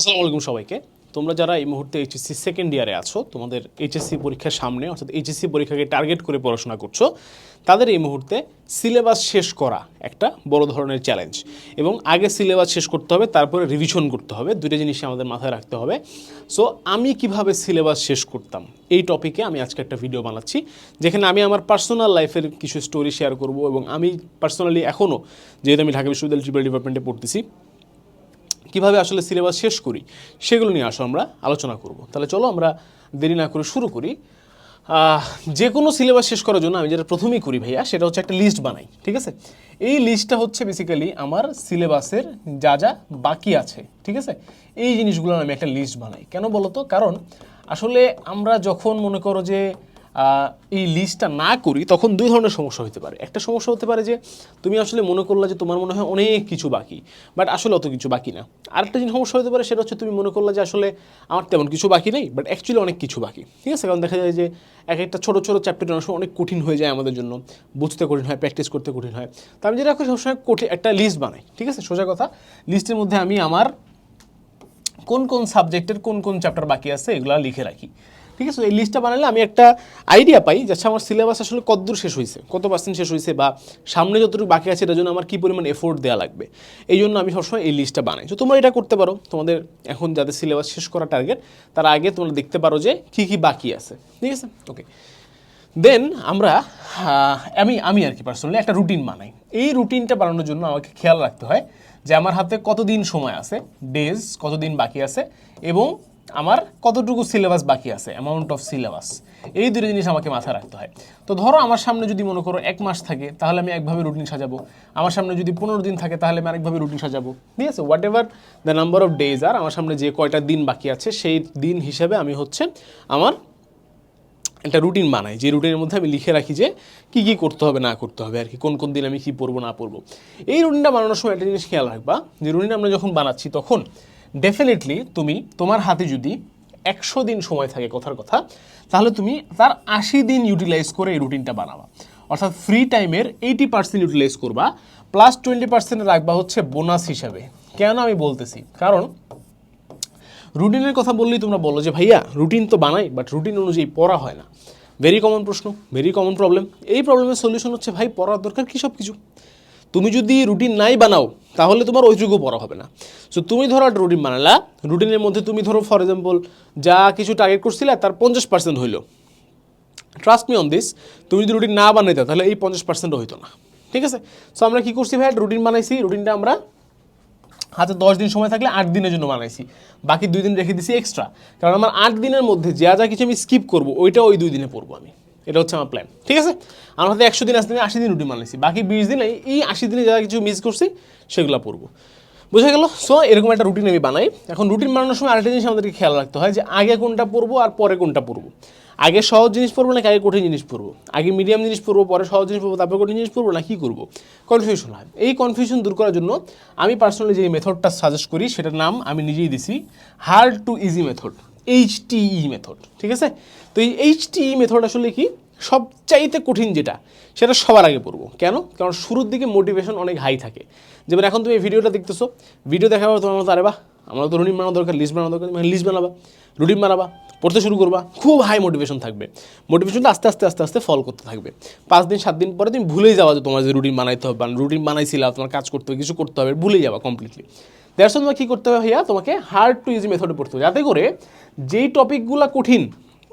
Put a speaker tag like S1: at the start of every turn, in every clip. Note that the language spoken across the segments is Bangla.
S1: আসসালামু আলাইকুম সবাইকে। তোমরা যারা এই মুহূর্তে এইচএসসি সেকেন্ড ইয়ারে আছো, তোমাদের এইচএসসি পরীক্ষার সামনে, অর্থাৎ এইচএসসি পরীক্ষাকে টার্গেট করে পড়াশোনা করছ, তাদের এই মুহূর্তে সিলেবাস শেষ করা একটা বড় ধরনের চ্যালেঞ্জ এবং আগে সিলেবাস শেষ করতে হবে, তারপরে রিভিশন করতে হবে দুটো জিনিসই আমাদের মাথায় রাখতে হবে। সো আমি কীভাবে সিলেবাস শেষ করতাম? এই টপিকে আমি আজকে একটা ভিডিও বানাচ্ছি, যেখানে আমি আমার পার্সোনাল লাইফের কিছু স্টোরি শেয়ার করব এবং আমি পার্সোনালি এখনও যেহেতু আমি ঢাকা বিশ্ববিদ্যালয় ট্রিপল ডিপার্টমেন্টে পড়তেছি কীভাবে আসলে সিলেবাস শেষ করি, সেগুলো নিয়ে আসো আমরা আলোচনা করব। তাহলে চলো আমরা দেরি না করে শুরু করি। যে কোনো সিলেবাস শেষ করার জন্য আমি যেটা প্রথমেই করি ভাইয়া, সেটা হচ্ছে একটা লিস্ট বানাই, ঠিক আছে? এই লিস্টটা হচ্ছে বেসিক্যালি আমার সিলেবাসের যা যা বাকি আছে, ঠিক আছে? এই জিনিসগুলো আমি একটা লিস্ট বানাই। কেন বলো তো কারণ আসলে আমরা যখন মনে করো যে এই লিস্টটা না করি, তখন দুই ধরনের সমস্যা হতে পারে। একটা সমস্যা হতে পারে যে, তুমি আসলে মনে করলে যে তোমার মনে হয় অনেক কিছু বাকি বাট আসলে অত কিছু বাকি না। আরেকটা জিনিস সমস্যা হতে পারে, সেটা হচ্ছে তুমি মনে করলে যে আসলে আমার তেমন কিছু বাকি নেই বাট অ্যাকচুয়ালি অনেক কিছু বাকি। ঠিক আছে? কারণ দেখা যায় যে এক একটা ছোটো ছোটো চ্যাপ্টার অনেক সময় অনেক কঠিন হয়ে যায় আমাদের জন্য। বুঝতে কঠিন হয় প্র্যাকটিস করতে কঠিন হয়। তো আমি যেটা করি সবসময় কঠিন একটা লিস্ট বানাই। ঠিক আছে? সোজা কথা লিস্টের মধ্যে আমি আমার কোন কোন সাবজেক্টের কোন কোন চ্যাপ্টার বাকি আছে, এগুলো লিখে রাখি। ঠিক আছে? এই লিস্টটা বানালে আমি একটা আইডিয়া পাই যে আচ্ছা আমার সিলেবাস আসলে কতদূর শেষ হয়েছে কত পার্সেন্ট শেষ হয়েছে বা সামনে যতটুকু বাকি আছে, এটার জন্য আমার কী পরিমাণ এফোর্ট দেওয়া লাগবে? এই জন্য আমি সবসময় এই লিস্টটা বানাই। তো তোমরা এটা করতে পারো। তোমাদের এখন যাদের সিলেবাস শেষ করা টার্গেট তার আগে তোমরা দেখতে পারো যে কী কী বাকি আছে। ঠিক আছে? ওকে দেন আমরা আমি আমি আর কি পার্সোনালি একটা রুটিন বানাই। এই রুটিনটা বানানোর জন্য আমাকে খেয়াল রাখতে হয় যে আমার হাতে কতদিন সময় আছে ডেজ কতদিন বাকি আছে, এবং আমার কতটুকু সিলেবাস বাকি আছে অ্যামাউন্ট অফ সিলেবাস এই দুটো জিনিস আমাকে মাথায় রাখতে হয়। তো ধরো আমার সামনে যদি মনে করো এক মাস থাকে, তাহলে আমি একভাবে রুটিন সাজাবো। আমার সামনে যদি পনেরো দিন থাকে, তাহলে আমি আরেকভাবে রুটিন সাজাবো। ঠিক আছে? Whatever the number of days আর আমার সামনে যে কয়টা দিন বাকি আছে, সেই দিন হিসাবে আমি হচ্ছে আমার একটা রুটিন বানাই। যে রুটিনের মধ্যে আমি লিখে রাখি যে কী কী করতে হবে, না করতে হবে, আর কি কোন কোন দিন আমি কী পড়ব, না পড়ব। এই রুটিনটা বানানোর সময় একটা জিনিস খেয়াল রাখবা, যে রুটিন আমরা যখন বানাচ্ছি, তখন ডেফিনেটলি তুমি তোমার হাতে যদি একশো দিন সময় থাকে কথার কথা, তাহলে তুমি তার আশি দিন ইউটিলাইজ করে এই রুটিনটা বানাবা। অর্থাৎ ফ্রি টাইমের এইটি পার্সেন্ট ইউটিলাইজ করবা প্লাস টোয়েন্টি পার্সেন্ট রাখবা হচ্ছে বোনাস হিসাবে। কেন আমি বলতেছি? কারণ রুটিনের কথা বললেই তোমরা বলো যে, ভাইয়া রুটিন তো বানাই বাট রুটিন অনুযায়ী পড়া হয় না। ভেরি কমন প্রশ্ন ভেরি কমন প্রবলেম এই প্রবলেমের সলিউশন হচ্ছে, ভাই, পড়ার দরকার কী সব কিছু তুমি যদি রুটিন নাই বানাও, তাহলে তোমার ওইটুকু পড়া হবে না। সো তুমি ধরো একটা রুটিন বানালা রুটিনের মধ্যে তুমি ধরো ফর এক্সাম্পল যা কিছু টার্গেট করছিলে, তার পঞ্চাশ পার্সেন্ট হইল। ট্রাস্ট মি অন দিস তুমি যদি রুটিন না বানাইতে, তাহলে এই পঞ্চাশ পার্সেন্টও হইতো না। ঠিক আছে? সো আমরা কী করছি ভাই রুটিন বানাইছি রুটিনটা আমরা হাতে দশ দিন সময় থাকলে আট দিনের জন্য বানাইছি। বাকি দুই দিন রেখে দিছি এক্সট্রা কারণ আমার আট দিনের মধ্যে যা যা কিছু আমি স্কিপ করব, ওইটা ওই দুই দিনে পড়ব আমি। এটা হচ্ছে আমার প্ল্যান ঠিক আছে? আমার হাতে একশো দিন আসতে আশি দিন রুটিন বানাইছি বাকি বিশ দিন এই আশি দিনে যারা কিছু মিস করছি, সেগুলো পড়ব বুঝা গেল? সো এরকম একটা রুটিন আমি বানাই। এখন রুটিন বানানোর সময় আরেকটা জিনিস আমাদেরকে খেয়াল রাখতে হয় যে, আগে কোনটা পড়ব আর পরে কোনটা পড়ব আগে সহজ জিনিস পড়ব নাকি আগে কঠিন জিনিস পড়ব আগে মিডিয়াম জিনিস পড়ব পরে সহজ জিনিস পড়ব তারপরে কঠিন জিনিস পড়ব না কী করব? কনফিউশন হয়। এই কনফিউশন দূর করার জন্য আমি পার্সোনালি যে মেথডটা সাজেস্ট করি, সেটার নাম আমি নিজেই দিছি hard to easy method H T E method ঠিক আছে? তো এই এইচটিই মেথড আসলে কি? সবচাইতে কঠিন যেটা, সেটা সবার আগে পড়ব। কেন? কারণ শুরুর দিকে মোটিভেশন অনেক হাই থাকে। যেমন এখন তুমি ভিডিওটা দেখতেছো ভিডিও পর তোমার মতো, আরে বাহ আমার তো রুটিন বানানো দরকার লিস্ট বানানো দরকার মানে লিস্ট বানাবা রুটিন বানাবা, পড়তে শুরু করবা, খুব হাই মোটিভেশন থাকবে। মোটিভেশনটা আস্তে আস্তে আস্তে আস্তে ফল করতে থাকবে। পাঁচ দিন, সাত দিন পরে তুমি ভুলেই যাওয়া যে তোমার যে রুটিন বানাইতে হবে রুটিন বানাইছিলা তোমার কাজ করতে হবে, কিছু করতে হবে ভুলে যাবা কমপ্লিটলি দ্যাটস তোমাকে কী করতে হবে ভাইয়া? তোমাকে হার্ড টু ইজি মেথডে পড়তে হবে। যাতে করে যেই টপিকগুলো কঠিন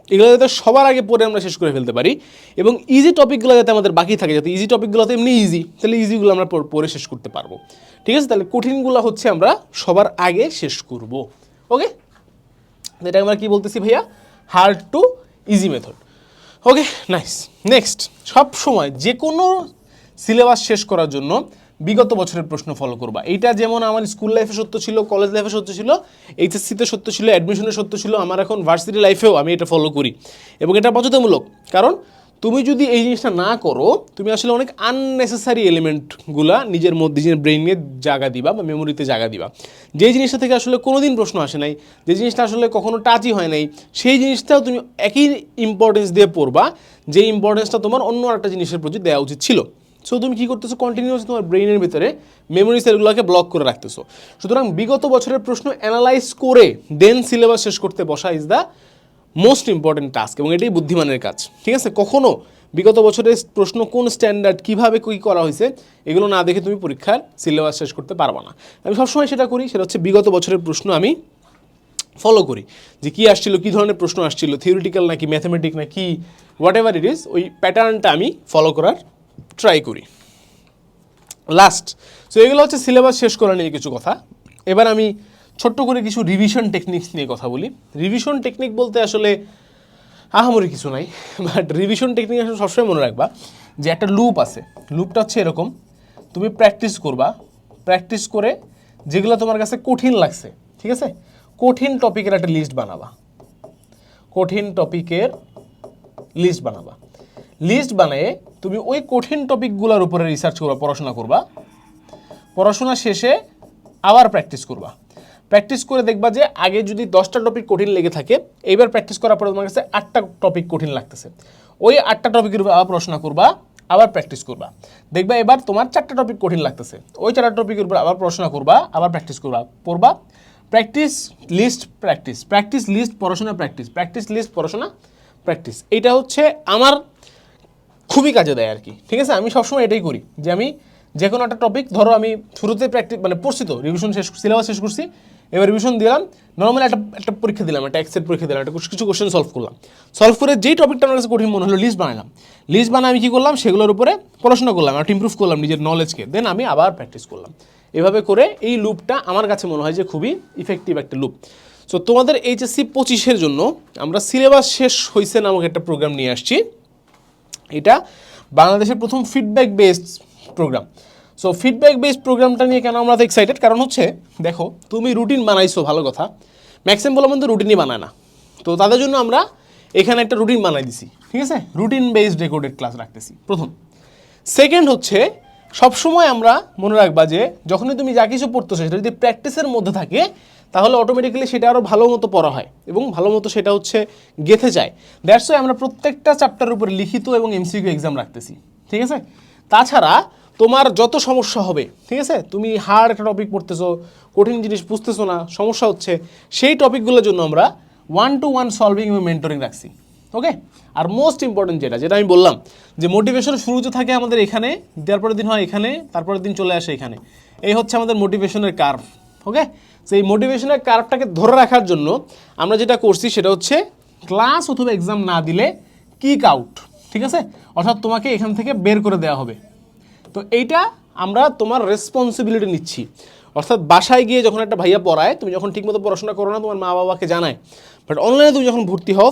S1: এগুলো যাতে সবার আগে পড়ে আমরা শেষ করে ফেলতে পারি এবং ইজি টপিকগুলো যাতে আমাদের বাকি থাকে, যাতে ইজি টপিকগুলো তো এমনি ইজি তাহলে ইজিগুলো আমরা পড়- শেষ করতে পারব। ঠিক আছে? তাহলে কঠিনগুলো হচ্ছে আমরা সবার আগে শেষ করব। ওকে এটা আমরা কি বলতেছি ভাইয়া? Hard to easy method okay nice next সব সময় যে কোনো সিলেবাস শেষ করার জন্য বিগত বছরের প্রশ্ন ফলো করবা। এইটা যেমন আমার স্কুল লাইফে সত্য ছিল কলেজ লাইফে সত্য ছিল এইচএসসিতে সত্য ছিল অ্যাডমিশনে সত্য ছিল, আমার এখন ভার্সিটি লাইফেও আমি এটা ফলো করি। এবং এটা বাধ্যতামূলক কারণ তুমি যদি এই জিনিসটা না করো, তুমি আসলে অনেক আননেসেসারি এলিমেন্টগুলা নিজের মধ্যে, নিজের ব্রেইনে জায়গা দিবা বা মেমোরিতে জায়গা দিবা। যে জিনিসটা থেকে আসলে কোনো দিন প্রশ্ন আসে নাই, যে জিনিসটা আসলে কখনো টাচই হয় নাই, সেই জিনিসটাও তুমি একই ইম্পর্টেন্স দিয়ে পড়বা যে ইম্পর্টেন্সটা তোমার অন্য একটা জিনিসের প্রতি দেওয়া উচিত ছিল। সো তুমি কি করতেছো? কন্টিনিউয়াস তোমার ব্রেইনের ভিতরে মেমোরি সেলগুলোকে ব্লক করে রাখতেছো। সুতরাং বিগত বছরের প্রশ্ন অ্যানালাইজ করে দেন সিলেবাস শেষ করতে বসা is the most important task এবং এটাই বুদ্ধিমানের কাজ। ঠিক আছে? কখনো বিগত বছরের প্রশ্ন কোন স্ট্যান্ডার্ড কীভাবে কী করা হয়েছে, এগুলো না দেখে তুমি পরীক্ষার সিলেবাস শেষ করতে পারবা না। আমি সবসময় সেটা করি, সেটা হচ্ছে বিগত বছরের প্রশ্ন আমি ফলো করি। যে কী আসছিল, কী ধরনের প্রশ্ন আসছিল থিওরিটিক্যাল নাকি ম্যাথামেটিক নাকি হোয়াট এভার ইট ইজ ওই প্যাটার্নটা আমি ফলো করার ট্রাই করি। লাস্ট সো এগুলো হচ্ছে সিলেবাস শেষ করা নিয়ে কিছু কথা। এবার আমি ছোট্ট করে কিছু রিভিশন টেকনিক্স নিয়ে কথা বলি। রিভিশন টেকনিক বলতে আসলে আহামরি কিছু নাই বাট রিভিশন টেকনিক আসলে সবসময় মনে রাখবা যে একটা লুপ আছে। লুপটা হচ্ছে এরকম, তুমি প্র্যাকটিস করবা। প্র্যাকটিস করে যেগুলো তোমার কাছে কঠিন লাগছে, ঠিক আছে? কঠিন টপিকের একটা লিস্ট বানাবা। কঠিন টপিকের লিস্ট বানাবা। লিস্ট বানিয়ে তুমি ওই কঠিন টপিকগুলোর উপরে রিসার্চ করবা, পড়াশোনা করবা। পড়াশোনা শেষে আবার প্র্যাকটিস করবা। প্র্যাকটিস করে দেখবা যে আগে যদি দশটা টপিক কঠিন লেগে থাকে, এইবার প্র্যাকটিস করার পরে তোমার কাছে আটটা টপিক কঠিন লাগতেছে। ওই আটটা টপিকের উপর আবার পড়াশোনা করবা, আবার প্র্যাকটিস করবা। দেখবা এবার তোমার চারটা টপিক কঠিন লাগতেছে। ওই চারটা টপিকের উপর আবার পড়াশোনা করবা, আবার প্র্যাকটিস করবা, পড়বা। Practice list practice practice list পড়াশোনা প্র্যাকটিস প্র্যাকটিস লিস্ট পড়াশোনা প্র্যাকটিস এইটা হচ্ছে আমার খুবই কাজে দেয় আর কি। ঠিক আছে? আমি সবসময় এটাই করি যে আমি যে কোনো একটা টপিক ধরো আমি শুরুতে প্র্যাকটিস মানে পড়ছি তো রিভিশন শেষ সিলেবাস শেষ করছি, এবার রিভিশন দিলাম নর্মালি একটা একটা পরীক্ষা দিলাম, একটা এক্সের পরীক্ষা দিলাম, একটা কিছু কোশ্চেন সলভ করলাম। সলভ করে যেই টপিকটা আমার কাছে কঠিন মনে হলো লিস্ট বানালাম। লিস্ট বানায় আমি কী করলাম? সেগুলোর উপরে পড়াশোনা করলাম, একটা ইম্প্রুভ করলাম নিজের নলেজকে দেন আমি আবার প্র্যাকটিস করলাম। এভাবে করে এই লুপটা আমার কাছে মনে হয় যে খুবই ইফেক্টিভ একটা লুপ সো তোমাদের এইচএসসি পঁচিশের জন্য আমরা সিলেবাস শেষ হয়েছে নামক একটা প্রোগ্রাম নিয়ে আসছি। এটা বাংলাদেশের প্রথম feedback based program so feedback based প্রোগ্রামটা নিয়ে কেন আমরা এক্সাইটেড কারণ হচ্ছে, দেখো, তুমি রুটিন বানাইছো, ভালো কথা। ম্যাক্সিমাম বলো কিন্তু রুটিনই বানায় না। তো তাদের জন্য আমরা এখানে একটা রুটিন বানাই দিছি, ঠিক আছে? রুটিন বেসড রেকর্ডেড ক্লাস রাখতেছি, প্রথম। সেকেন্ড হচ্ছে সবসময় আমরা মনে রাখবা যে যখনই তুমি যা কিছু পড়তেছো সেটা যদি প্র্যাকটিসের মধ্যে থাকে, তাহলে অটোমেটিক্যালি সেটা আরও ভালো মতো পড়া হয় এবং ভালো মতো সেটা হচ্ছে গেথে যায়। দ্যাটস আমরা প্রত্যেকটা চ্যাপ্টারের উপরে লিখিত এবং এমসিকিউ এক্সাম রাখতেছি, ঠিক আছে? তাছাড়া তোমার যত সমস্যা হবে, ঠিক আছে? তুমি হার্ড একটা টপিক পড়তেছো, কঠিন জিনিস বুঝতেছো না, সমস্যা হচ্ছে, সেই টপিকগুলোর জন্য আমরা ওয়ান টু ওয়ান সলভিং এবং মেন্টরিং রাখছি। ওকে আর মোস্ট ইম্পর্টেন্ট যেটা যেটা আমি বললাম, যে মোটিভেশন শুরুতে থাকে আমাদের এখানে, দেওয়ার পরের দিন হয় এখানে, তারপরের দিন চলে আসে এখানে। এই হচ্ছে আমাদের মোটিভেশনের কার্ভ ওকে এই মোটিভেশনের কার্ভটাকে ধরে রাখার জন্য আমরা যেটা করছি সেটা হচ্ছে ক্লাস অথবা এক্সাম না দিলে কিক আউট ঠিক আছে? অর্থাৎ তোমাকে এখান থেকে বের করে দেওয়া হবে। তো এইটা আমরা তোমার রেসপন্সিবিলিটি নিচ্ছি। অর্থাৎ বাসায় গিয়ে যখন একটা ভাইয়া পড়ায়, তুমি যখন ঠিকমতো পড়াশোনা করো না, তোমার মা বাবাকে জানায় বাট অনলাইনে তুমি যখন ভর্তি হও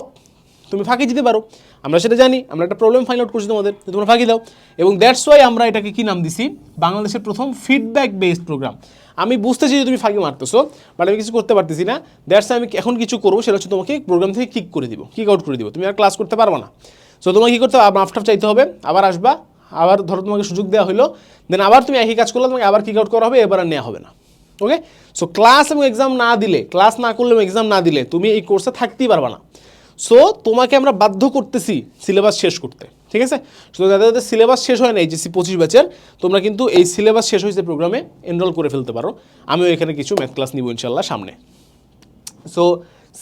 S1: তুমি ফাঁকি দিতে পারো। আমরা সেটা জানি, আমরা একটা প্রবলেম ফাইন্ড আউট করছি তোমাদের তোমরা ফাঁকি দাও। এবং দ্যাটস ওয়াই আমরা এটাকে কী নাম দিছি? বাংলাদেশের প্রথম ফিডব্যাক বেসড প্রোগ্রাম আমি বুঝতেছি যে তুমি ফাঁকি মারতেছো বাট আমি কিছু করতে পারতেছি না। দ্যাটস আমি এখন কিছু করব, সেটা হচ্ছে তোমাকে প্রোগ্রাম থেকে কিক করে দিব কিক আউট করে দিব। তুমি আর ক্লাস করতে পারবে না। সো তোমাকে কী করতে হবে? মাফটার চাইতে হবে, আবার আসবা, আবার ধরো তোমাকে সুযোগ দেওয়া হলো দেন আবার তুমি একই কাজ করলে, তোমাকে আবার কিক আউট করা হবে, এবার আর নেওয়া হবে না। ওকে সো ক্লাস এবং এক্সাম না দিলে ক্লাস না করলে এবং এক্সাম না দিলে, তুমি এই কোর্সে থাকতেই পারবে না। সো তোমাকে আমরা বাধ্য করতেছি সিলেবাস শেষ করতে, ঠিক আছে? তো যাদের যাদের সিলেবাস শেষ হয় না এইচএসসি পঁচিশ ব্যাচের, তোমরা কিন্তু এই সিলেবাস শেষ হয়েছে প্রোগ্রামে এনরোল করে ফেলতে পারো। আমিও এখানে কিছু ম্যাথ ক্লাস নিব ইনশাল্লাহ সামনে। সো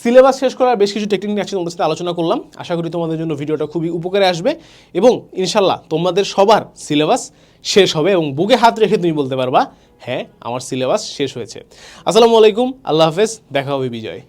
S1: সিলেবাস শেষ করার বেশ কিছু টেকনিক আজকে তোমাদের সাথে আলোচনা করলাম। আশা করি তোমাদের জন্য ভিডিওটা খুবই উপকারে আসবে এবং ইনশাল্লাহ তোমাদের সবার সিলেবাস শেষ হবে এবং বুকে হাত রেখে তুমি বলতে পারবা হ্যাঁ আমার সিলেবাস শেষ হয়েছে। আসসালামু আলাইকুম, আল্লাহ হাফেজ, দেখা হবে বিজয়।